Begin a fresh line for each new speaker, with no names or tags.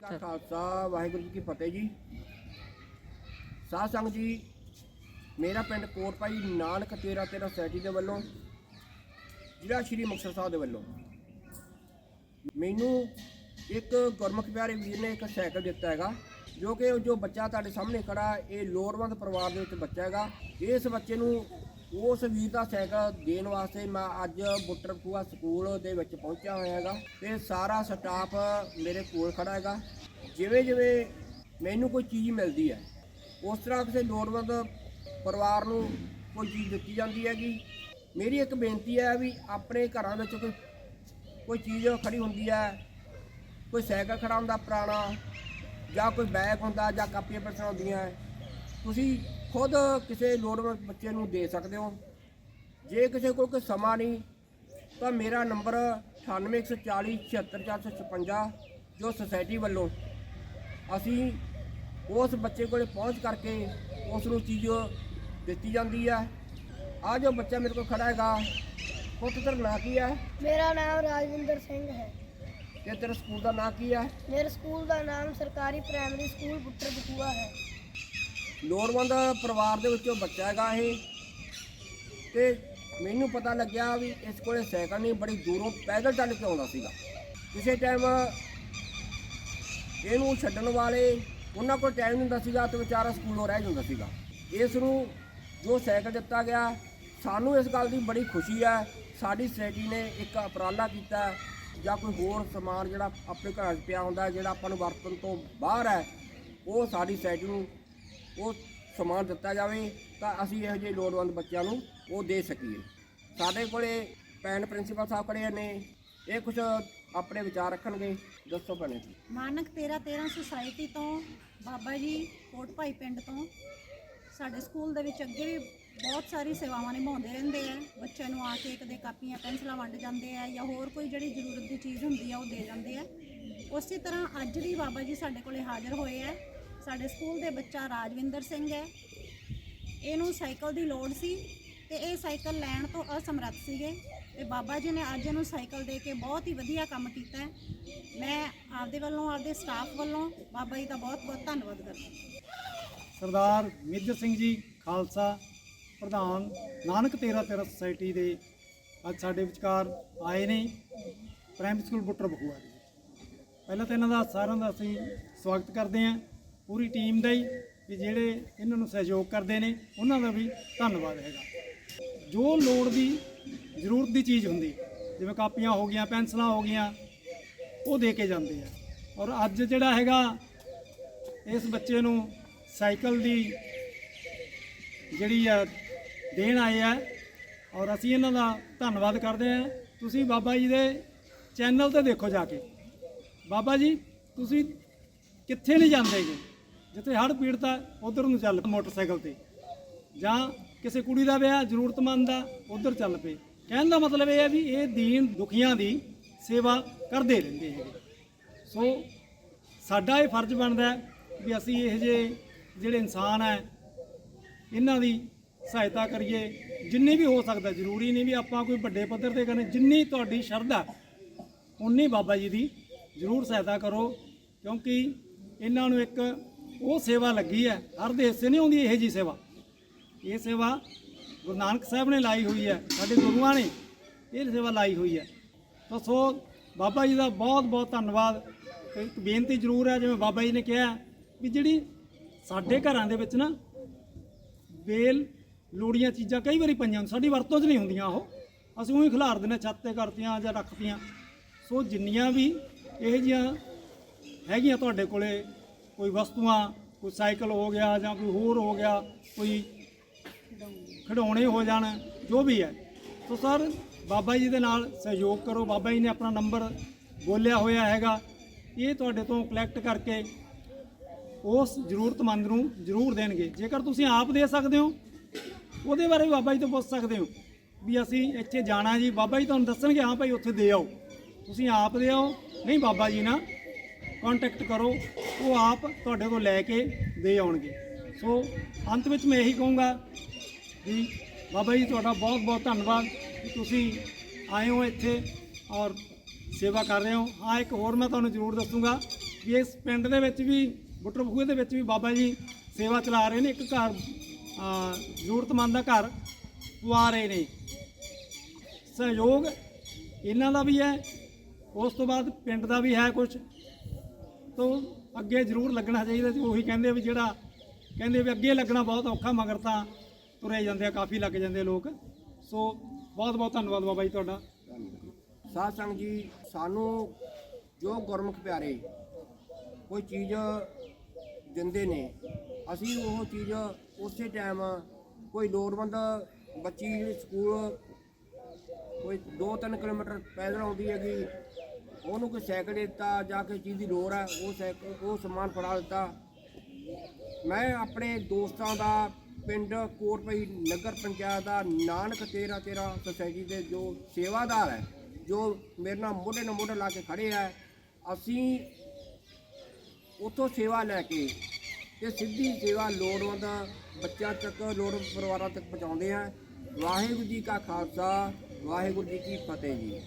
ਕਾ ਖਾਲਸਾ, ਵਾਹਿਗੁਰੂ ਜੀ ਕੀ ਫਤਿਹ ਜੀ। ਸਾਧ ਸੰਗਤ ਜੀ, ਮੇਰਾ ਪਿੰਡ ਕੋਟ ਭਾਈ ਨਾਨਕ ਤੇਰਾ ਤੇਰਾ ਸੋਸਾਇਟੀ ਦੇ ਵੱਲੋਂ, ਜ਼ਿਲ੍ਹਾ ਸ਼੍ਰੀ ਮੁਕਤਸਰ ਸਾਹਿਬ ਦੇ ਵੱਲੋਂ। ਮੈਨੂੰ ਇੱਕ ਗੁਰਮੁਖ ਪਿਆਰੇ ਵੀਰ ਨੇ ਇੱਕ ਸਾਈਕਲ ਦਿੱਤਾ ਹੈਗਾ, ਜੋ ਕਿ ਜੋ ਬੱਚਾ ਤੁਹਾਡੇ ਸਾਹਮਣੇ ਖੜਾ, ਇਹ ਲੋੜਵੰਦ ਪਰਿਵਾਰ ਦੇ ਵਿੱਚ ਬੱਚਾ ਹੈਗਾ। ਇਸ ਬੱਚੇ ਨੂੰ ਉਸ ਵੀਰ ਦਾ ਸਾਈਕਲ ਦੇਣ ਵਾਸਤੇ ਮੈਂ ਅੱਜ ਬੁੱਟਰ ਖੂਆ ਸਕੂਲ ਦੇ ਵਿੱਚ ਪਹੁੰਚਿਆ ਹੋਇਆ ਹੈਗਾ ਤੇ ਸਾਰਾ ਸਟਾਫ ਮੇਰੇ ਕੋਲ ਖੜਾ ਹੈਗਾ। ਜਿਵੇਂ ਜਿਵੇਂ ਮੈਨੂੰ ਕੋਈ ਚੀਜ਼ ਮਿਲਦੀ ਹੈ, ਉਸ ਤਰ੍ਹਾਂ ਕਿਸੇ ਲੋੜਵੰਦ ਪਰਿਵਾਰ ਨੂੰ ਕੋਈ ਚੀਜ਼ ਦਿੱਤੀ ਜਾਂਦੀ ਹੈਗੀ। ਮੇਰੀ ਇੱਕ ਬੇਨਤੀ ਹੈ ਵੀ ਆਪਣੇ ਘਰਾਂ ਵਿੱਚ ਕੋਈ ਕੋਈ ਚੀਜ਼ ਖੜੀ ਹੁੰਦੀ ਹੈ, ਕੋਈ ਸਾਈਕਲ ਖੜਾ ਹੁੰਦਾ ਪੁਰਾਣਾ ਜਾਂ ਕੋਈ ਬੈਗ ਹੁੰਦਾ ਜਾਂ ਕਾਪੀਆਂ ਪੈਨਸਲਾਂ ਹੁੰਦੀਆਂ ਤੁਸੀਂ ਖੁਦ ਕਿਸੇ ਲੋੜਵੰਦ ਬੱਚੇ ਨੂੰ ਦੇ ਸਕਦੇ ਹੋ। ਜੇ ਕਿਸੇ ਕੋਲ ਕੋਈ ਸਮਾਂ ਨਹੀਂ ਤਾਂ ਮੇਰਾ ਨੰਬਰ 9814076456 ਜੋ ਸੁਸਾਇਟੀ ਵੱਲੋਂ ਅਸੀਂ ਉਸ ਬੱਚੇ ਕੋਲੇ ਪਹੁੰਚ ਕਰਕੇ ਉਸ ਨੂੰ ਚੀਜ਼ ਦਿੱਤੀ ਜਾਂਦੀ ਹੈ। ਆ ਜੋ ਬੱਚਾ ਮੇਰੇ ਕੋਲ ਖੜਾ ਹੈਗਾ ਪੁੱਤ ਤੇਰਾ ਨਾਂ ਕੀ ਹੈ?
ਮੇਰਾ ਨਾਮ ਰਾਜਵਿੰਦਰ ਸਿੰਘ ਹੈ।
ਤੇ ਤੇਰੇ ਸਕੂਲ ਦਾ ਨਾਂ ਕੀ ਹੈ?
ਮੇਰੇ ਸਕੂਲ ਦਾ ਨਾਮ ਸਰਕਾਰੀ ਪ੍ਰਾਇਮਰੀ ਸਕੂਲ ਬੁੱਟਰ ਬਕੂਆ ਹੈ।
ਲੋੜਵੰਦ ਪਰਿਵਾਰ ਦੇ ਵਿੱਚੋਂ ਬੱਚਾ ਹੈਗਾ ਇਹ, ਤੇ ਮੈਨੂੰ ਪਤਾ ਲੱਗਿਆ ਵੀ ਇਸ ਕੋਲੇ ਸਾਈਕਲ ਨਹੀਂ, ਬੜੀ ਦੂਰੋਂ ਪੈਦਲ ਚੱਲ ਕੇ ਆਉਂਦਾ ਸੀਗਾ। ਕਿਸੇ ਟਾਈਮ ਇਹਨੂੰ ਛੱਡਣ ਵਾਲੇ ਉਹਨਾਂ ਕੋਲ ਟਾਈਮ ਨਹੀਂ ਹੁੰਦਾ ਸੀਗਾ ਤੇ ਵਿਚਾਰਾ ਸਕੂਲੋਂ ਰਹਿ ਜਾਂਦਾ ਸੀਗਾ। ਇਸ ਨੂੰ ਜੋ ਸਾਈਕਲ ਦਿੱਤਾ ਗਿਆ, ਸਾਨੂੰ ਇਸ ਗੱਲ ਦੀ ਬੜੀ ਖੁਸ਼ੀ ਹੈ ਸਾਡੀ ਸੋਸਾਇਟੀ ਨੇ ਇੱਕ ਉਪਰਾਲਾ ਕੀਤਾ ਜਾਂ ਕੋਈ ਹੋਰ ਸਮਾਨ ਜਿਹੜਾ ਆਪਣੇ ਘਰਾਂ 'ਚ ਪਿਆ ਹੁੰਦਾ, ਜਿਹੜਾ ਆਪਾਂ ਨੂੰ ਵਰਤਣ ਤੋਂ ਬਾਹਰ ਹੈ, ਉਹ ਸਾਡੀ ਸੋਸਾਇਟੀ ਨੂੰ ਉਹ ਸਮਾਨ ਦਿੱਤਾ ਜਾਵੇ, ਤਾਂ ਅਸੀਂ ਇਹੋ ਜਿਹੇ ਲੋੜਵੰਦ ਬੱਚਿਆਂ ਨੂੰ ਉਹ ਦੇ ਸਕੀਏ। ਸਾਡੇ ਕੋਲੇ ਪੈਨ ਪ੍ਰਿੰਸੀਪਲ ਸਾਹਿਬ ਖੜੇ ਨੇ, ਇਹ ਕੁਝ ਆਪਣੇ ਵਿਚਾਰ ਰੱਖਣਗੇ। ਦੱਸੋ ਭੈਣੇ ਜੀ।
ਨਾਨਕ 13 13 ਸੁਸਾਇਟੀ ਤੋਂ, ਬਾਬਾ ਜੀ ਕੋਟ ਭਾਈ ਪਿੰਡ ਤੋਂ, ਸਾਡੇ ਸਕੂਲ ਦੇ ਵਿੱਚ ਅੱਗੇ ਵੀ ਬਹੁਤ ਸਾਰੀ ਸੇਵਾਵਾਂ ਨਿਭਾਉਂਦੇ ਰਹਿੰਦੇ ਆ। ਬੱਚਿਆਂ ਨੂੰ ਆ ਕੇ ਕਦੇ ਕਾਪੀਆਂ, ਪੈਨਸਲਾਂ ਵੰਡ ਜਾਂਦੇ ਆ ਜਾਂ ਹੋਰ ਕੋਈ ਜਿਹੜੀ ਜ਼ਰੂਰਤ ਦੀ ਚੀਜ਼ ਹੁੰਦੀ ਆ, ਉਹ ਦੇ ਜਾਂਦੇ ਆ। ਉਸੇ ਤਰ੍ਹਾਂ ਅੱਜ ਵੀ ਬਾਬਾ ਜੀ ਸਾਡੇ ਕੋਲੇ ਹਾਜ਼ਰ ਹੋਏ ਆ। ਸਾਡੇ ਸਕੂਲ ਦੇ ਬੱਚਾ ਰਾਜਵਿੰਦਰ ਸਿੰਘ ਹੈ। ਇਹਨੂੰ ਸਾਈਕਲ ਦੀ ਲੋੜ ਸੀ ਤੇ ਇਹ ਸਾਈਕਲ ਲੈਣ ਤੋਂ ਅਸਮਰੱਥ ਸੀਗੇ ਤੇ ਬਾਬਾ ਜੀ ਨੇ ਅੱਜ ਇਹਨੂੰ ਸਾਈਕਲ ਦੇ ਕੇ ਬਹੁਤ ਹੀ ਵਧੀਆ ਕੰਮ ਕੀਤਾ ਹੈ। ਮੈਂ ਆਪਦੇ ਵੱਲੋਂ, ਆਪਦੇ ਸਟਾਫ ਵੱਲੋਂ ਬਾਬਾ ਜੀ ਦਾ ਬਹੁਤ ਬਹੁਤ ਧੰਨਵਾਦ ਕਰਦਾ
ਸਰਦਾਰ ਮੇਜਰ ਸਿੰਘ ਜੀ ਖਾਲਸਾ, ਪ੍ਰਧਾਨ ਨਾਨਕ ਤੇਰਾ ਤੇਰਾ ਸੁਸਾਇਟੀ ਦੇ ਅੱਜ ਸਾਡੇ ਵਿਚਕਾਰ ਆਏ ਨੇ ਪ੍ਰਾਇਮਰੀ ਸਕੂਲ ਬੁੱਟਰ ਬਖੂਆ ਦੇ ਪਹਿਲਾਂ ਤਾਂ ਇਹਨਾਂ ਦਾ ਸਾਰਿਆਂ ਦਾ ਅਸੀਂ ਸਵਾਗਤ ਕਰਦੇ ਹਾਂ। ਪੂਰੀ ਟੀਮ ਦਾ ਹੀ ਕਿ ਜਿਹੜੇ ਇਹਨਾਂ ਨੂੰ ਸਹਿਯੋਗ ਕਰਦੇ ਨੇ, ਉਹਨਾਂ ਦਾ ਵੀ ਧੰਨਵਾਦ ਹੈਗਾ। ਜੋ ਲੋੜ ਦੀ ਜ਼ਰੂਰਤ ਦੀ ਚੀਜ਼ ਹੁੰਦੀ, ਜਿਵੇਂ ਕਾਪੀਆਂ ਹੋ ਗਈਆਂ, ਪੈਨਸਲਾਂ ਹੋ ਗਈਆਂ, ਉਹ ਦੇ ਕੇ ਜਾਂਦੇ ਆ। ਔਰ ਅੱਜ ਜਿਹੜਾ ਹੈਗਾ, ਇਸ ਬੱਚੇ ਨੂੰ ਸਾਈਕਲ ਦੀ ਜਿਹੜੀ ਆ, ਦੇਣ ਆਏ ਆ, ਔਰ ਅਸੀਂ ਇਹਨਾਂ ਦਾ ਧੰਨਵਾਦ ਕਰਦੇ ਆ। ਤੁਸੀਂ ਬਾਬਾ ਜੀ ਦੇ ਚੈਨਲ ਤੇ ਦੇਖੋ ਜਾ ਕੇ। ਬਾਬਾ ਜੀ, ਤੁਸੀਂ ਕਿੱਥੇ ਨਹੀਂ ਜਾਂਦੇਗੇ? ਜਿੱਥੇ ਹੜ੍ਹ ਪੀੜਤ ਆ, ਉਧਰ ਨੂੰ ਚੱਲ ਮੋਟਰਸਾਈਕਲ ਤੇ। ਜਾਂ ਕਿਸੇ ਕੁੜੀ ਦਾ ਵਿਆਹ ਜ਼ਰੂਰਤਮੰਦ ਦਾ ਉਧਰ ਚੱਲ ਪਏ। ਕਹਿਣ ਦਾ ਮਤਲਬ ਇਹ ਹੈ ਵੀ ਇਹ ਦੀਨ ਦੁਖੀਆਂ ਦੀ ਸੇਵਾ ਕਰਦੇ ਰਹਿੰਦੇ ਹੈਗੇ। ਸੋ ਸਾਡਾ ਇਹ ਫਰਜ਼ ਬਣਦਾ ਵੀ ਅਸੀਂ ਇਹ ਜਿਹੇ ਜਿਹੜੇ ਇਨਸਾਨ ਹੈ, ਇਹਨਾਂ ਦੀ ਸਹਾਇਤਾ ਕਰੀਏ। ਜਿੰਨੀ ਵੀ ਹੋ ਸਕਦਾ, ਜ਼ਰੂਰੀ ਨਹੀਂ ਵੀ ਆਪਾਂ ਕੋਈ ਵੱਡੇ ਪੱਧਰ ਤੇ ਕਰਨੇ। ਜਿੰਨੀ ਤੁਹਾਡੀ ਸ਼ਰਧਾ, ਉਨੀ ਬਾਬਾ ਜੀ ਦੀ ਜ਼ਰੂਰ ਸਹਾਇਤਾ ਕਰੋ। ਕਿਉਂਕਿ ਇਹਨਾਂ ਨੂੰ ਇੱਕ ਉਹ ਸੇਵਾ ਲੱਗੀ ਹੈ। ਹਰ ਦੇ ਹਿੱਸੇ ਨਹੀਂ ਆਉਂਦੀ, ਇਹੋ ਜੀ ਸੇਵਾ। ਇਹ ਸੇਵਾ ਗੁਰੂ ਨਾਨਕ ਸਾਹਿਬ ਨੇ ਲਾਈ ਹੋਈ ਹੈ, ਸਾਡੇ ਗੁਰੂਆਂ ਨੇ ਇਹ ਸੇਵਾ ਲਾਈ ਹੋਈ ਹੈ। ਤਾਂ ਸੋ ਬਾਬਾ ਜੀ ਦਾ ਬਹੁਤ ਬਹੁਤ ਧੰਨਵਾਦ। ਇੱਕ ਬੇਨਤੀ ਜ਼ਰੂਰ ਹੈ, ਜਿਵੇਂ ਬਾਬਾ ਜੀ ਨੇ ਕਿਹਾ ਵੀ ਜਿਹੜੀ ਸਾਡੇ ਘਰਾਂ ਦੇ ਵਿੱਚ ਨਾ ਵੇਲ, ਲੋੜੀਆਂ ਚੀਜ਼ਾਂ ਕਈ ਵਾਰੀ ਪਈਆਂ ਸਾਡੀ ਵਰਤੋਂ 'ਚ ਨਹੀਂ ਹੁੰਦੀਆਂ ਉਹ। ਅਸੀਂ ਉਹੀ ਖਿਲਾਰ ਦਿੰਦੇ ਛੱਤ ਤੇ ਕਰਤੀਆਂ ਜਾਂ ਰੱਖਤੀਆਂ। ਸੋ ਜਿੰਨੀਆਂ ਵੀ ਇਹ ਜੀਆਂ ਹੈਗੀਆਂ ਤੁਹਾਡੇ ਕੋਲੇ ਕੋਈ ਵਸਤੂਆਂ, ਕੋਈ ਸਾਈਕਲ ਹੋ ਗਿਆ ਜਾਂ ਕੋਈ ਹੋਰ ਹੋ ਗਿਆ, ਕੋਈ ਖਿਡੌਣੇ ਹੋ ਜਾਣ, ਜੋ ਵੀ ਹੈ। ਸੋ ਸਰ, ਬਾਬਾ ਜੀ ਦੇ ਨਾਲ ਸਹਿਯੋਗ ਕਰੋ। ਬਾਬਾ ਜੀ ਨੇ ਆਪਣਾ ਨੰਬਰ ਬੋਲਿਆ ਹੋਇਆ ਹੈਗਾ। ਇਹ ਤੁਹਾਡੇ ਤੋਂ ਕਲੈਕਟ ਕਰਕੇ ਉਸ ਜ਼ਰੂਰਤਮੰਦ ਨੂੰ ਜ਼ਰੂਰ ਦੇਣਗੇ। ਜੇਕਰ ਤੁਸੀਂ ਆਪ ਦੇ ਸਕਦੇ ਹੋ, ਉਹਦੇ ਬਾਰੇ ਵੀ ਬਾਬਾ ਜੀ ਤੋਂ ਪੁੱਛ ਸਕਦੇ ਹੋ ਵੀ ਅਸੀਂ ਇੱਥੇ ਜਾਣਾ ਜੀ। ਬਾਬਾ ਜੀ ਤੁਹਾਨੂੰ ਦੱਸਣਗੇ, ਹਾਂ ਭਾਈ, ਉੱਥੇ ਦੇ ਆਓ। ਤੁਸੀਂ ਆਪ ਦੇ ਆਓ। ਨਹੀਂ, ਬਾਬਾ ਜੀ ਨਾਲ ਕੰਟੈਕਟ ਕਰੋ, ਉਹ ਆਪ ਤੁਹਾਡੇ ਕੋਲ ਲੈ ਕੇ ਦੇ ਆਉਣਗੇ। ਸੋ ਅੰਤ ਵਿੱਚ ਮੈਂ ਇਹੀ ਕਹੂੰਗਾ ਵੀ ਬਾਬਾ ਜੀ, ਤੁਹਾਡਾ ਬਹੁਤ ਬਹੁਤ ਧੰਨਵਾਦ ਕਿ ਤੁਸੀਂ ਆਏ ਹੋ ਇੱਥੇ ਔਰ ਸੇਵਾ ਕਰ ਰਹੇ ਹੋ। ਹਾਂ, ਇੱਕ ਹੋਰ ਮੈਂ ਤੁਹਾਨੂੰ ਜ਼ਰੂਰ ਦੱਸੂਗਾ ਕਿ ਇਸ ਪਿੰਡ ਦੇ ਵਿੱਚ ਵੀ ਬੁੱਟਰ ਬਖੂਏ ਦੇ ਵਿੱਚ ਵੀ ਬਾਬਾ ਜੀ ਸੇਵਾ ਚਲਾ ਰਹੇ ਨੇ। ਇੱਕ ਘਰ ਜ਼ਰੂਰਤਮੰਦ ਦਾ ਘਰ ਪਵਾ ਰਹੇ ਨੇ। ਸਹਿਯੋਗ ਇਹਨਾਂ ਦਾ ਵੀ ਹੈ, ਉਸ ਤੋਂ ਬਾਅਦ ਪਿੰਡ ਦਾ ਵੀ ਹੈ ਕੁਝ ਤੋਂ ਅੱਗੇ ਜ਼ਰੂਰ ਲੱਗਣਾ ਚਾਹੀਦਾ ਤੇ ਉਹੀ ਕਹਿੰਦੇ ਵੀ ਜਿਹੜਾ ਕਹਿੰਦੇ ਵੀ ਅੱਗੇ ਲੱਗਣਾ ਬਹੁਤ ਔਖਾ, ਮਗਰ ਤਾਂ ਤੁਰੇ ਜਾਂਦੇ ਆ, ਕਾਫੀ ਲੱਗ ਜਾਂਦੇ ਲੋਕ। ਸੋ ਬਹੁਤ ਬਹੁਤ ਧੰਨਵਾਦ ਬਾਬਾ ਜੀ ਤੁਹਾਡਾ।
ਸਾਧ ਸੰਗਤ ਜੀ, ਸਾਨੂੰ ਜੋ ਗੁਰਮੁਖ ਪਿਆਰੇ ਕੋਈ ਚੀਜ਼ ਦਿੰਦੇ ਨੇ, ਅਸੀਂ ਉਹ ਚੀਜ਼ ਉਸੇ ਟਾਈਮ ਕੋਈ ਲੋੜਵੰਦ ਬੱਚੀ ਜਿਹੜੀ ਸਕੂਲ ਕੋਈ 2-3 ਕਿਲੋਮੀਟਰ ਪੈਦਲ ਆਉਂਦੀ ਹੈਗੀ ਉਹਨੂੰ ਕੋਈ ਸਾਈਕਲ ਦਿੱਤਾ ਜਾਂ ਕੋਈ ਚੀਜ਼ ਦੀ ਲੋੜ ਹੈ ਉਹ ਸਾਈਕਲ ਉਹ ਸਮਾਨ ਫੜਾ ਦਿੱਤਾ। ਮੈਂ ਆਪਣੇ ਦੋਸਤਾਂ ਦਾ ਪਿੰਡ ਕੋਟਪਈ ਨਗਰ ਪੰਚਾਇਤ ਦਾ ਨਾਨਕ ਤੇਰਾ ਤੇਰਾ ਸੁਸਾਇਟੀ ਦੇ ਜੋ ਸੇਵਾਦਾਰ ਹੈ, ਜੋ ਮੇਰੇ ਨਾਲ ਮੋਢੇ ਨਾਲ ਮੋਢਾ ਲਾ ਕੇ ਖੜੇ ਹੈ ਅਸੀਂ ਉਤੋਂ ਸੇਵਾ ਲੈ ਕੇ ਤੇ ਸਿੱਧੀ ਸੇਵਾ ਲੋੜਵੰਦ ਬੱਚਿਆਂ ਤੱਕ ਲੋੜਵੰਦ ਪਰਿਵਾਰਾਂ ਤੱਕ ਪਹੁੰਚਾਉਂਦੇ ਆ। ਵਾਹਿਗੁਰੂ ਜੀ ਕਾ ਖਾਲਸਾ, ਵਾਹਿਗੁਰੂ ਜੀ ਕੀ ਫਤਿਹ ਜੀ।